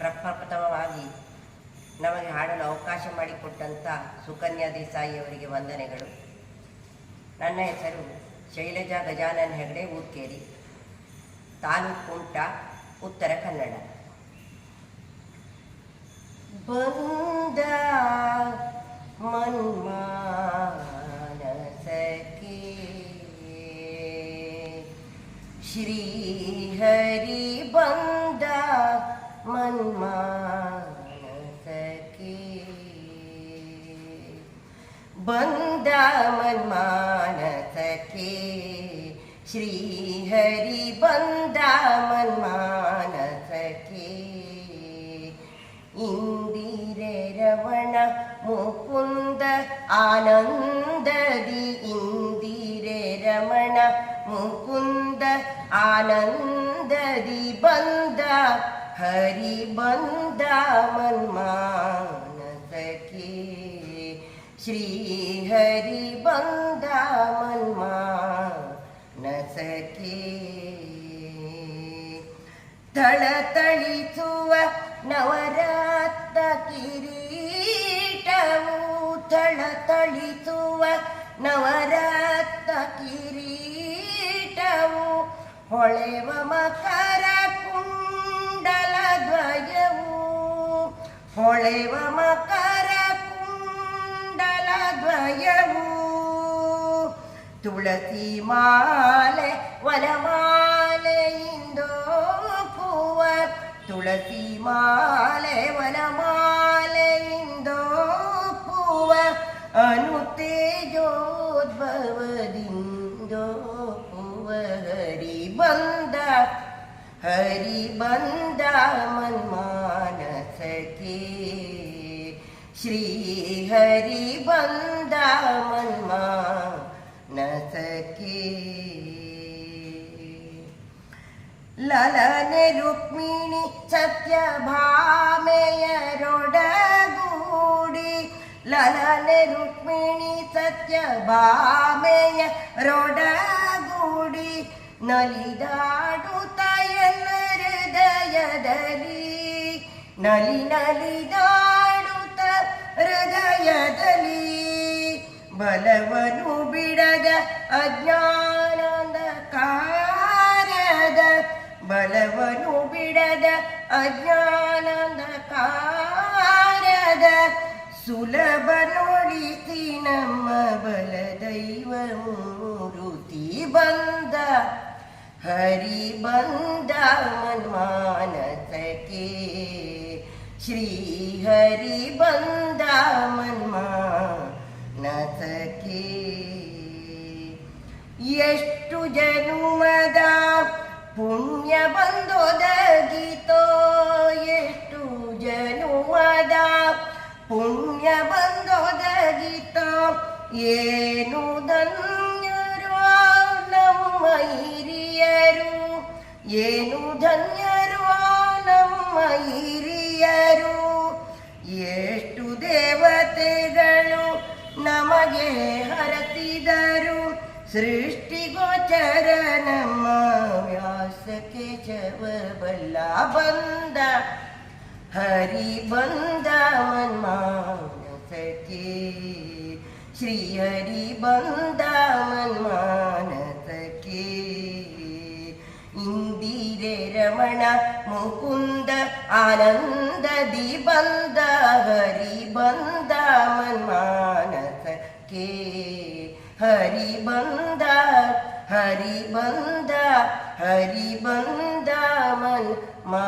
ಪ್ರಪ್ರಥಮವಾಗಿ ನಮಗೆ ಹಾಡಲು ಅವಕಾಶ ಮಾಡಿಕೊಟ್ಟಂಥ ಸುಕನ್ಯಾ ದೇಸಾಯಿ ಅವರಿಗೆ ವಂದನೆಗಳು. ನನ್ನ ಹೆಸರು ಶೈಲಜಾ ಗಜಾನನ್ ಹೆಗಡೆ, ಊರ್ಕೇರಿ, ತಾಲೂಕು ಕುಂಟ ಉತ್ತರ ಕನ್ನಡ. ಬಂದ ಮನ್ಮಾನಸಕ್ಕೆ ಶ್ರೀಹರಿ ಬಂದ മന്മാനസഖി ബന്ധ മന്മാനസഖി ശ്രീഹരി ബന്ധ മന്മാനസഖി ഇന്ദിരവണ മുകുന്ദ ആനന്ദതി ഇന്ദിരമണ മുകുന്ദ ആനന്ദതി ബന്ധ ಹರಿ ಬಂದ ಮನ್ಮಾನದಕ್ಕೆ. ಶ್ರೀ ಹರಿ ಬಂದ ಮನ್ಮಾನಸಕ್ಕೆ ಥಳಥಳಿಸುವ ನವರಾತ್ರ ಕಿರೀಟವು ಥಳಥಳಿಸುವ ನವರಾತ್ರ ಕಿರೀಟವು ಹೊಳೆವ ಮಕರ ಹೊಳೆವ ಮಕರ ಕುಂಡಲ ದ್ವಯವು ತುಳಸಿ ಮಾಲೆ ವನಮಾಲೆಯಿಂದೋ ಪೂವ ತುಳಸಿ ಮಾಲೆ ವನಮಾಲೆಯಿಂದೋ ಪೂವ ಅನುತೇಜೋದ್ಭವದಿಂದೋ ಪೂವ ಹರಿ ಬಂದ हरि बंदा मनमा न सके ललन रुक्मिणी सत्यभामयरोडगूडि ललन रुक्मिणी सत्यभामयरोडगूडि नलिदाडुत एल्ल हृदयदलि नलि नलिदा ಬಲವನು ಬಿಡದ ಅಜ್ಞಾನದ ಕಾರ್ಯದ ಬಲವನು ಬಿಡದ ಅಜ್ಞಾನದ ಕಾರ್ಯದ ಸುಲಭ ನೋಡಿತಿ ನಮ್ಮ ಬಲ ದೈವ ಮೂರುತಿ ಬಂದ. ಹರಿ ಬಂದ ಮನ್ಮಾನಸಕ್ಕೆ ಶ್ರೀ ಹರಿ ಬಂದ ಮನ್ಮಾನಸಕ್ಕೆ ಜನುಮದ ಪುಣ್ಯ ಬಂದೊದಗಿತೋ ಎಷ್ಟು ಜನುಮದ ಪುಣ್ಯ ಬಂದೊದಗಿತೋ ಏನು ಧನ್ಯರು ನಮ್ಮ ಹಿರಿಯರು ಏನು ಧನ್ಯರು ನಮ್ಮ ಹಿರಿಯರು सृष्टिगोचर नमास केशवला वन्द हरि वन्द मन्मानसके श्रीहरि वन्द मन्मानसके इन्दिरे रमण मुकुन्द आनन्ददि वन्द हरि वन्द मन्मानस के ஹரி பந்தா ஹரி பந்தா ஹரி பந்தாமன் மா